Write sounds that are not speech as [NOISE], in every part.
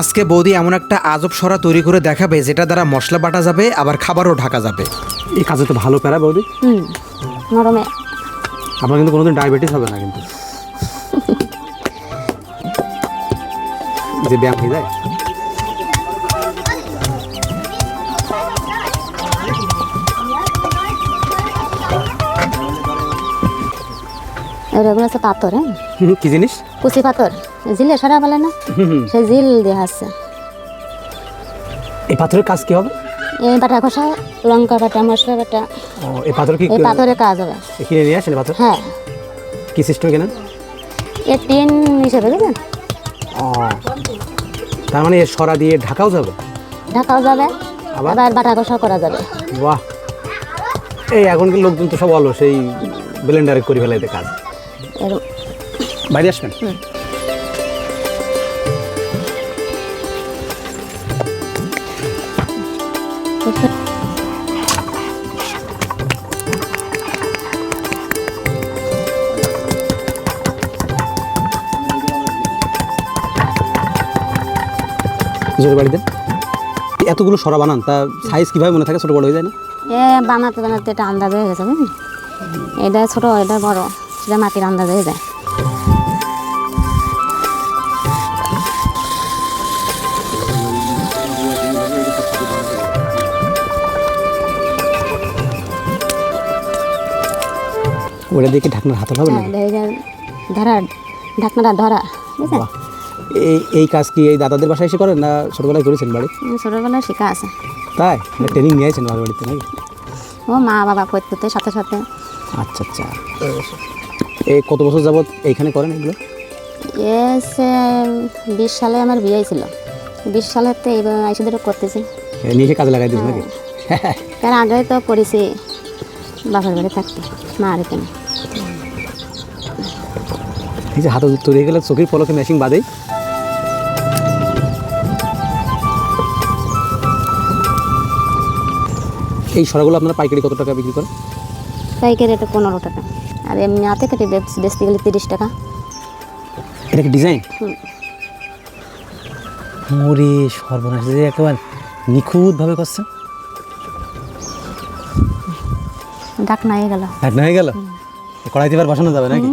আজকে বৌদি এমন একটা আজব সরা তৈরি করে দেখাবে যেটা দ্বারা মশলা বাটা যাবে আবার খাবারও ঢাকা যাবে। এই কাজে তো ভালো প্যারা বৌদি। হুম নরমে। আপনার কিন্তু কোনোদিন ডায়াবেটিস হবে না কিন্তু। যে ব্যায়াম হয়ে যায়। হচ্ছে পাথর হ্যাঁ? কি জিনিস? কুচি পাথর। জিলে সরা বলে না। সে জিল দিয়ে আসছে এই পাথরের কাজ কি হবে? এই বাটা কষা লঙ্কা বাটা মশলা বাটা ও এই পাথর কি এই পাথরের কাজ হবে। কিনে নিয়ে আসেন পাথর? হ্যাঁ। কি সিস্টেম কেনেন? এ টিন হিসেবে বুঝলেন? ও তার মানে সরা দিয়ে ঢাকাও যাবে? ঢাকাও যাবে আবার? বাটা কষা করা যাবে। বাহ। এই এখনকার লোকজন তো সব অলো সেই ব্লেন্ডারে করে ফেলাইতে কাজ। বাইরে আসবেন? জোরে বাড়ি দেন। এতগুলো সরা বানান তা সাইজ কীভাবে মনে থাকে? ছোট বড় হয়ে যায় না? বানাতে বানাতে এটা আন্দাজ হয়ে গেছে এটা ছোট এটা বড় সেটা মাটির আন্দাজ হয়ে যায়। ওটা দিয়ে কি ঢাকনার হাতল হবে না হ্যাঁ, ধরা ঢাকনাটা ধরা বুঝলেন এই এই কাজ কি এই দাদাদের বাসায় এসে করেন না ছোটবেলায় করেছেন বাড়ি? ছোটবেলায় শেখা আছে। তাই? ট্রেনিং নিয়েছেন বাবার বাড়িতে নাকি? ও মা বাবা করতে সাথে সাথে। আচ্ছা আচ্ছা। এই কত বছর যাবত এইখানে করেন এগুলো? এসে বিশ সালে আমার বিয়ে ছিল বিশ সালেতে এবার আইসি ধরে করতেছি। এসে কাজে লাগাই দিয়েছেন নাকি? তার আগে তো করেছি বাবার বাড়ি থাকতে মা আর এখানে। এই যে হাতে তৈরি হয়ে গেলে চোখের পলকে মেশিন বাদেই। এই সরাগুলো আপনারা পাইকারি কত টাকা বিক্রি করেন? পাইকারি এটা পনেরো টাকা। আর এমনি হাতে কেটে বেচ- বেচতে গেলে তিরিশ টাকা। এটা কি ডিজাইন? হুম। ওরে সর্বনাশ যে একেবারে নিখুঁতভাবে করছেন। ডাক না হয়ে গেল। ঢাকনা হয়ে গেল? কড়াইতে এবার বসানো যাবে নাকি?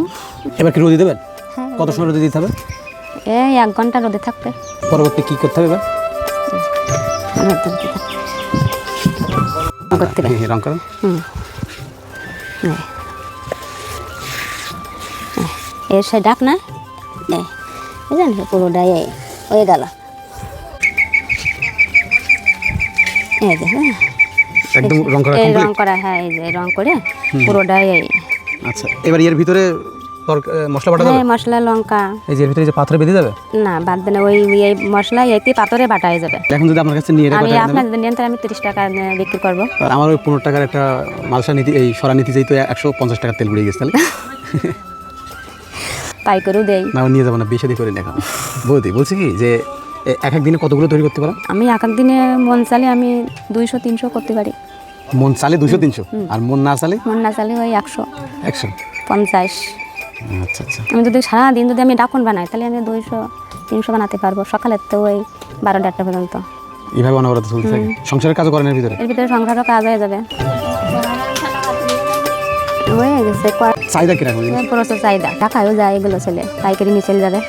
এবার কি রোদি দেবেন? হ্যাঁ কত সময় রোদি দিতে হবে? এই এক ঘণ্টা রোদে থাকবে। পরবর্তী কি করতে হবে এবার? করতে হবে। রং। এর সে ডাক না? বুঝলেন পুরোটাই হয়ে গেল। এই যে হ্যাঁ। রং করা হ্যাঁ এই যে রং করে পুরোটাই আচ্ছা এবার এর ভিতরে মশলা বাটা যাবে? হ্যাঁ মশলা লঙ্কা। এই যে ভিতরে যে পাথরে বেঁধে যাবে? না বাদ দেন ওই এই মশলা এতে পাথরে বাটা হয়ে যাবে। এখন যদি আপনার কাছে নিয়ে আমি আপনার নেন তাহলে আমি তিরিশ টাকা আহ, বিক্রি করব। আমার ওই পনেরো টাকার একটা মালসা নীতি এই সরা নীতি যেই তো টাকার তেল গেছে তাহলে। [LAUGHS] পাইকারিও দেই। না নিয়ে যাব না বেশি করে দেখা বৌদি বলছি কি যে এক এক দিনে কতগুলো তৈরি করতে পারেন আমি এক এক দিনে মন চালে আমি দুইশো তিনশো করতে পারি। মন চালে দুশো তিনশো? আর মন না চালে? মন না চালে ওই একশো। একশো। পঞ্চাশ। আচ্ছা আচ্ছা। আমি যদি সারাদিন যদি আমি ডাকন বানাই তাহলে আমি দুইশো তিনশো বানাতে পারব। সকালের তো ওই বারো দেড়টা পর্যন্ত। এইভাবে অনবরত চলতে থাকে? সংসারের কাজও করেন এর ভিতরে? এর ভিতরে সংসারও কাজ হয়ে যাবে। হয়ে গেছে চাহিদা কীরকম? প্রচুর চাহিদা। ঢাকায়ও যায় এগুলো ছেলে পাইকারি নিয়ে চলে যাবে।